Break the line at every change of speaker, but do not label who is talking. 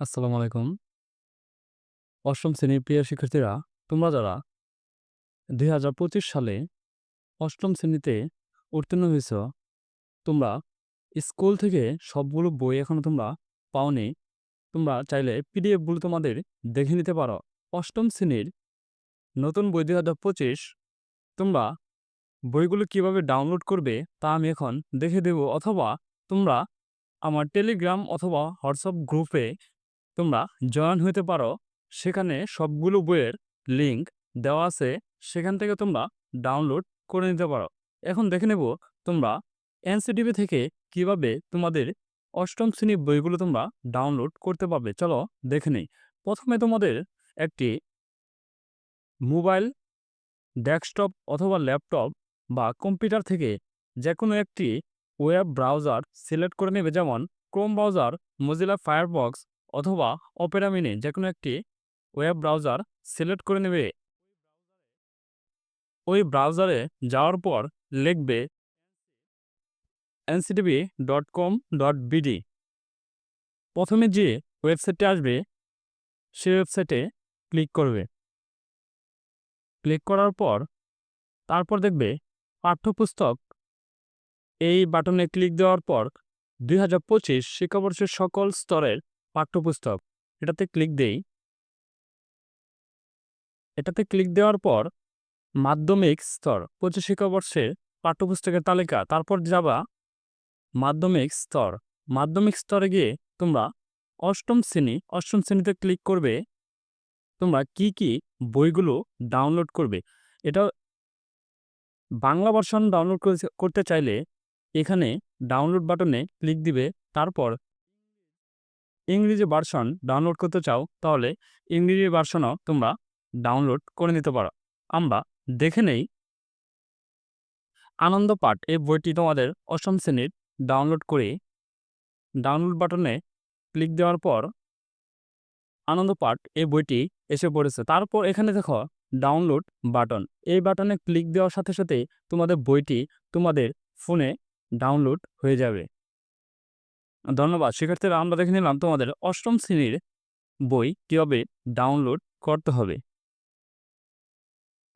আসসালামু আলাইকুম। অষ্টম শ্রেণির প্রিয় শিক্ষার্থীরা, তোমরা যারা ২০২৫ সালে অষ্টম শ্রেণীতে উত্তীর্ণ হয়েছ, তোমরা স্কুল থেকে সবগুলো বই এখনও তোমরা পাওনি। তোমরা চাইলে পিডিএফগুলো তোমাদের দেখে নিতে পারো। অষ্টম শ্রেণির নতুন বই ২০২৫ তোমরা বইগুলো কীভাবে ডাউনলোড করবে তা আমি এখন দেখে দেব অথবা তোমরা আমার টেলিগ্রাম অথবা হোয়াটসঅ্যাপ গ্রুপে তোমরা জয়েন হতে পারো। সেখানে সবগুলো বইয়ের লিঙ্ক দেওয়া আছে। সেখান থেকে তোমরা ডাউনলোড করে নিতে পারো। এখন দেখে নেব তোমরা এনসিটিভি থেকে কীভাবে তোমাদের অষ্টম শ্রেণির বইগুলো তোমরা ডাউনলোড করতে পারবে। চলো দেখে নেই। প্রথমে তোমাদের একটি মোবাইল, ডেস্কটপ অথবা ল্যাপটপ বা কম্পিউটার থেকে যেকোনো একটি ওয়েব ব্রাউজার সিলেক্ট করে নেবে যেমন ক্রোম ব্রাউজার, মজিলা ফায়ারফক্স অথবা অপেরা মিনি যেকোনো একটি ওয়েব ব্রাউজার সিলেক্ট করে নেবে। ওই ব্রাউজারে যাওয়ার পর লিখবে NCTV dot com dot BD প্রথমে যে ওয়েবসাইটটি আসবে সেই ওয়েবসাইটে ক্লিক করবে। ক্লিক করার পর তারপর দেখবে পাঠ্যপুস্তক এই বাটনে ক্লিক দেওয়ার পর ২০২৫ শিক্ষাবর্ষের সকল স্তরের পাঠ্যপুস্তক এটাতে ক্লিক দেই। এটাতে ক্লিক দেওয়ার পর মাধ্যমিক স্তর ২৫ শিক্ষাবর্ষের পাঠ্যপুস্তকের তালিকা তারপর যাবা মাধ্যমিক স্তর। মাধ্যমিক স্তরে গিয়ে তোমরা অষ্টম শ্রেণি, অষ্টম শ্রেণীতে ক্লিক করবে। তোমরা কি, কি বইগুলো ডাউনলোড করবে। এটা বাংলা ভার্সন ডাউনলোড করতে চাইলে এখানে ডাউনলোড বাটনে ক্লিক দিবে। তারপর ইংরেজি ভার্সন ডাউনলোড করতে চাও তাহলে ইংরেজি ভার্সনও তোমরা ডাউনলোড করে নিতে পারো। আমরা দেখে নেই আনন্দ পাঠ এই বইটি তোমাদের অষ্টম শ্রেণির ডাউনলোড করে ডাউনলোড বাটনে ক্লিক দেওয়ার পর আনন্দ পাঠ এই বইটি এসে পড়েছে। তারপর এখানে দেখো ডাউনলোড বাটন। এই বাটনে ক্লিক দেওয়ার সাথে, সাথে তোমাদের বইটি তোমাদের ফোনে ডাউনলোড হয়ে যাবে। ধন্যবাদ শিক্ষার্থীরা আমরা দেখে নিলাম তোমাদের অষ্টম শ্রেণির বই কীভাবে ডাউনলোড করতে হবে।